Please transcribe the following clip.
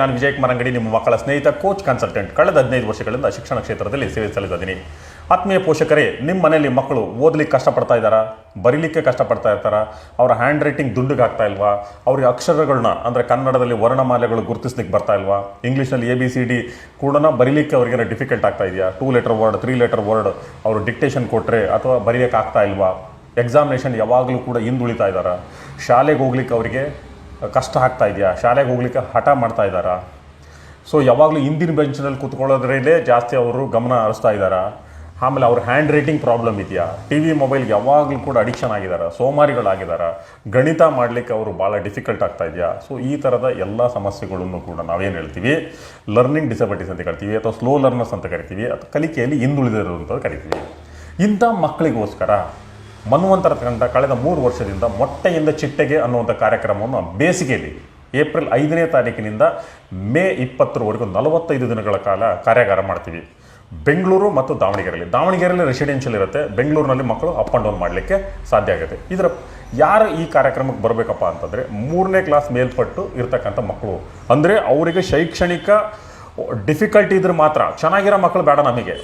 ನಾನು ವಿಜಯ್ ಕುಮಾರ್ ಅಂಗಡಿ, ನಿಮ್ಮ ಮಕ್ಕಳ ಸ್ನೇಹಿತ ಕೋಚ್ ಕನ್ಸಲ್ಟೆಂಟ್ ಕಳೆದ ಹದಿನೈದು ವರ್ಷಗಳಿಂದ ಶಿಕ್ಷಣ ಕ್ಷೇತ್ರದಲ್ಲಿ ಸೇವೆ ಸಲ್ಲಿಸಿದ್ದೀನಿ. ಆತ್ಮೀಯ ಪೋಷಕರೇ ನಿಮ್ಮ ಮನೆಯಲ್ಲಿ ಮಕ್ಕಳು ಓದಲಿಕ್ಕೆ ಕಷ್ಟಪಡ್ತಾ ಇದ್ದಾರಾ? ಬರೀಲಿಕ್ಕೆ ಕಷ್ಟಪಡ್ತಾ ಇರ್ತಾರಾ? ಅವರ ಹ್ಯಾಂಡ್ ರೈಟಿಂಗ್ ದುಂಡಿಗೆ ಆಗ್ತಾ ಇಲ್ವಾ? ಅವ್ರಿಗೆ ಅಕ್ಷರಗಳನ್ನ ಅಂದರೆ ಕನ್ನಡದಲ್ಲಿ ವರ್ಣಮಾಲೆಗಳು ಗುರುತಿಸ್ಲಿಕ್ಕೆ ಬರ್ತಾ ಇಲ್ವಾ? ಇಂಗ್ಲೀಷ್ನಲ್ಲಿ ಎ ಬಿ ಸಿ ಡಿ ಕೂಡ ಬರೀಲಿಕ್ಕೆ ಅವ್ರಿಗೇನೋ ಡಿಫಿಕಲ್ಟ್ ಆಗ್ತಾ ಇದೆಯಾ? Two letter word three letter word ಅವರು ಡಿಕ್ಟೇಷನ್ ಕೊಟ್ಟರೆ ಅಥವಾ ಬರೀಲಿಕ್ಕೆ ಆಗ್ತಾ ಇಲ್ವಾ? ಎಕ್ಸಾಮಿನೇಷನ್ ಯಾವಾಗಲೂ ಕೂಡ ಹಿಂದುಳಿತಾ ಇದ್ದಾರಾ? ಶಾಲೆಗೆ ಹೋಗ್ಲಿಕ್ಕೆ ಅವರಿಗೆ ಕಷ್ಟ ಆಗ್ತಾ ಇದೆಯಾ? ಶಾಲೆಗೆ ಹೋಗ್ಲಿಕ್ಕೆ ಹಠ ಮಾಡ್ತಾ ಇದ್ದಾರಾ? ಸೊ ಯಾವಾಗಲೂ ಹಿಂದಿನ ಬೆಂಚ್ನಲ್ಲಿ ಕೂತ್ಕೊಳ್ಳೋದ್ರಲ್ಲೇ ಜಾಸ್ತಿ ಅವರು ಗಮನ ಹರಿಸ್ತಾ ಇದ್ದಾರಾ? ಆಮೇಲೆ ಅವ್ರ ಹ್ಯಾಂಡ್ ರೈಟಿಂಗ್ ಪ್ರಾಬ್ಲಮ್ ಇದೆಯಾ? ಟಿ ವಿ ಮೊಬೈಲ್ಗೆ ಯಾವಾಗಲೂ ಕೂಡ ಅಡಿಕ್ಷನ್ ಆಗಿದ್ದಾರೆ? ಸೋಮಾರಿಗಳಾಗಿದ್ದಾರೆ? ಗಣಿತ ಮಾಡಲಿಕ್ಕೆ ಅವರು ಭಾಳ ಡಿಫಿಕಲ್ಟ್ ಆಗ್ತಾ ಇದೆಯಾ? ಸೊ ಈ ಥರದ ಎಲ್ಲ ಸಮಸ್ಯೆಗಳನ್ನು ಕೂಡ ನಾವೇನು ಹೇಳ್ತೀವಿ? ಲರ್ನಿಂಗ್ ಡಿಸಬಿಲಿಟೀಸ್ ಅಂತ ಕರಿತೀವಿ, ಅಥವಾ ಸ್ಲೋ ಲರ್ನರ್ಸ್ ಅಂತ ಕರಿತೀವಿ, ಅಥವಾ ಕಲಿಕೆಯಲ್ಲಿ ಹಿಂದುಳಿದಿರೋದು ಅಂತ ಕರಿತೀವಿ. ಇಂಥ ಮಕ್ಕಳಿಗೋಸ್ಕರ ಮನ್ವಂತರ ತಂಡ ಕಳೆದ ಮೂರು ವರ್ಷದಿಂದ ಮೊಟ್ಟೆಯಿಂದ ಚಿಟ್ಟೆಗೆ ಅನ್ನುವಂಥ ಕಾರ್ಯಕ್ರಮವನ್ನು ಬೇಸಿಗೆಯಲ್ಲಿ ಏಪ್ರಿಲ್ ಐದನೇ ತಾರೀಕಿನಿಂದ ಮೇ ಇಪ್ಪತ್ತರವರೆಗೂ ನಲವತ್ತೈದು ದಿನಗಳ ಕಾಲ ಕಾರ್ಯಾಗಾರ ಮಾಡ್ತೀವಿ. ಬೆಂಗಳೂರು ಮತ್ತು ದಾವಣಗೆರೆಯಲ್ಲಿ. ದಾವಣಗೆರೆಯಲ್ಲಿ ರೆಸಿಡೆನ್ಷಿಯಲ್ ಇರುತ್ತೆ. ಬೆಂಗಳೂರಿನಲ್ಲಿ ಮಕ್ಕಳು ಅಪ್ ಆ್ಯಂಡ್ ಡೌನ್ ಮಾಡಲಿಕ್ಕೆ ಸಾಧ್ಯ ಆಗುತ್ತೆ. ಇದರ ಯಾರು ಈ ಕಾರ್ಯಕ್ರಮಕ್ಕೆ ಬರಬೇಕಪ್ಪ ಅಂತಂದರೆ ಮೂರನೇ ಕ್ಲಾಸ್ ಮೇಲ್ಪಟ್ಟು ಇರ್ತಕ್ಕಂಥ ಮಕ್ಕಳು. ಅಂದರೆ ಅವರಿಗೆ ಶೈಕ್ಷಣಿಕ ಡಿಫಿಕಲ್ಟಿ ಇದ್ರೆ ಮಾತ್ರ. ಚೆನ್ನಾಗಿರೋ ಮಕ್ಕಳು ಬೇಡ ನಮಗೆ.